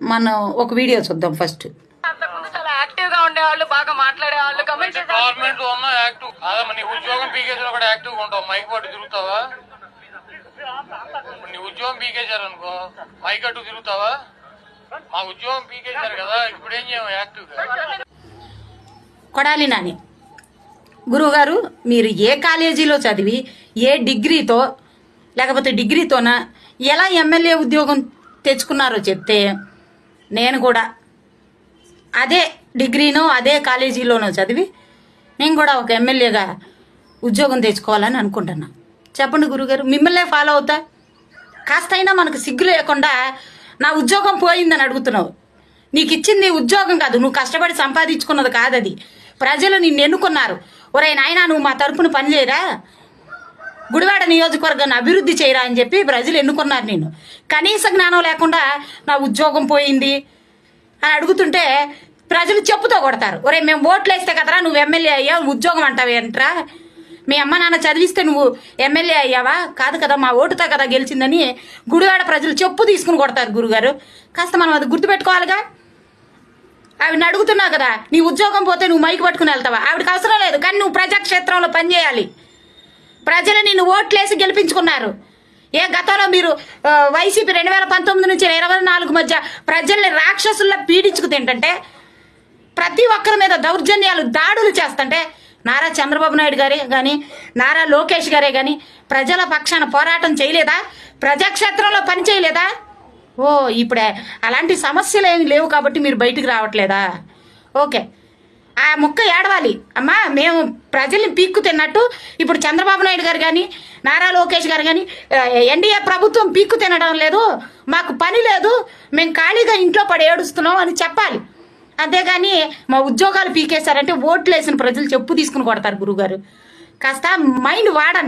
మనం ఒక వీడియో చూద్దాం ఫస్ట్. అంతకుముందు చాలా యాక్టివ్గా ఉండేవాళ్ళు బాగా మాట్లాడేవాళ్ళు. కమెంట్ గవర్నమెంట్లో ఉన్న యాక్టివ్. నీ ఉద్యోగం కూడా యాక్టివ్గా ఉంటావు. మైక్ పట్టు తిరుగుతావా? నీ ఉద్యోగం అనుకో మైక్ అటు తిరుగుతావా? మా ఉద్యోగం కదా ఇప్పుడు ఏం చేయము యాక్టివ్గా కొడాలి నాని. గురువుగారు మీరు ఏ కాలేజీలో చదివి ఏ డిగ్రీతో లేకపోతే డిగ్రీతోన ఎలా ఎమ్మెల్యే ఉద్యోగం తెచ్చుకున్నారో చెప్తే నేను కూడా. అదే డిగ్రీనో అదే కాలేజీలోనో చదివి నేను కూడా ఒక ఎమ్మెల్యేగా ఉద్యోగం తెచ్చుకోవాలని అనుకుంటున్నా. చెప్పండి గురుగారు మిమ్మల్నే ఫాలో అవుతా? కాస్తైనా మనకు సిగ్గు లేకుండా నా ఉద్యోగం పోయిందని అడుగుతున్నావు. నీకు ఇచ్చింది ఉద్యోగం కాదు నువ్వు కష్టపడి సంపాదించుకున్నది కాదది. ప్రజలు నిన్ను ఎన్నుకున్నారు. ఒరే నాయనా నువ్వు మా తరపున పనిచేయరా? గుడివాడ నియోజకవర్గాన్ని అభివృద్ధి చేయరా అని చెప్పి ప్రజలు ఎన్నుకున్నారు నేను. కనీస జ్ఞానం లేకుండా నా ఉద్యోగం పోయింది అని అడుగుతుంటే ప్రజలు చెప్పుతో కొడతారు. ఒరే మేము ఓట్లు వేస్తే కదరా నువ్వు ఎమ్మెల్యే అయ్యా ఉద్యోగం అంటావేంట్రా మీ అమ్మ నాన్న చదివిస్తే నువ్వు ఎమ్మెల్యే అయ్యావా? కాదు కదా మా ఓటుతో కదా గెలిచిందని గుడివాడ ప్రజలు చెప్పు తీసుకుని కొడతారు గురుగారు. కాస్త మనం అది గుర్తుపెట్టుకోవాలిగా? ఆవిడని అడుగుతున్నావు కదా నీ ఉద్యోగం పోతే నువ్వు మైకి పట్టుకుని వెళ్తావా? ఆవిడకి అవసరం లేదు కానీ నువ్వు ప్రజాక్షేత్రంలో పనిచేయాలి. ప్రజలు నిన్ను ఓట్లేసి గెలిపించుకున్నారు. ఏ గతంలో మీరు వైసీపీ రెండు వేల పంతొమ్మిది నుంచి ఇరవై నాలుగు మధ్య ప్రజల్ని రాక్షసుల్లా పీడించుకు ప్రతి ఒక్కరి మీద దౌర్జన్యాలు దాడులు చేస్తుంటే నారా చంద్రబాబు నాయుడు గారే కానీ నారా లోకేష్ గారే కానీ ప్రజల పక్షాన పోరాటం చేయలేదా? ప్రజాక్షేత్రంలో పని చేయలేదా? ఓ ఇప్పుడే అలాంటి సమస్యలు ఏమి లేవు కాబట్టి మీరు బయటికి రావట్లేదా? ఓకే. ఆ ముక్క ఏడవాలి. అమ్మా మేము ప్రజల్ని పీక్కు తిన్నట్టు ఇప్పుడు చంద్రబాబు నాయుడు గారు కానీ నారా లోకేష్ గారు కానీ ఎన్డీఏ ప్రభుత్వం పీక్కు తినడం లేదు. మాకు పని లేదు. మేము ఖాళీగా ఇంట్లో పడి ఏడుస్తున్నాం అని చెప్పాలి. అంతేగాని మా ఉద్యోగాలు పీకేశారంటే ఓట్లు వేసిన ప్రజలు చెప్పు తీసుకుని కొడతారు గురుగారు. కాస్త మైండ్ వాడండి.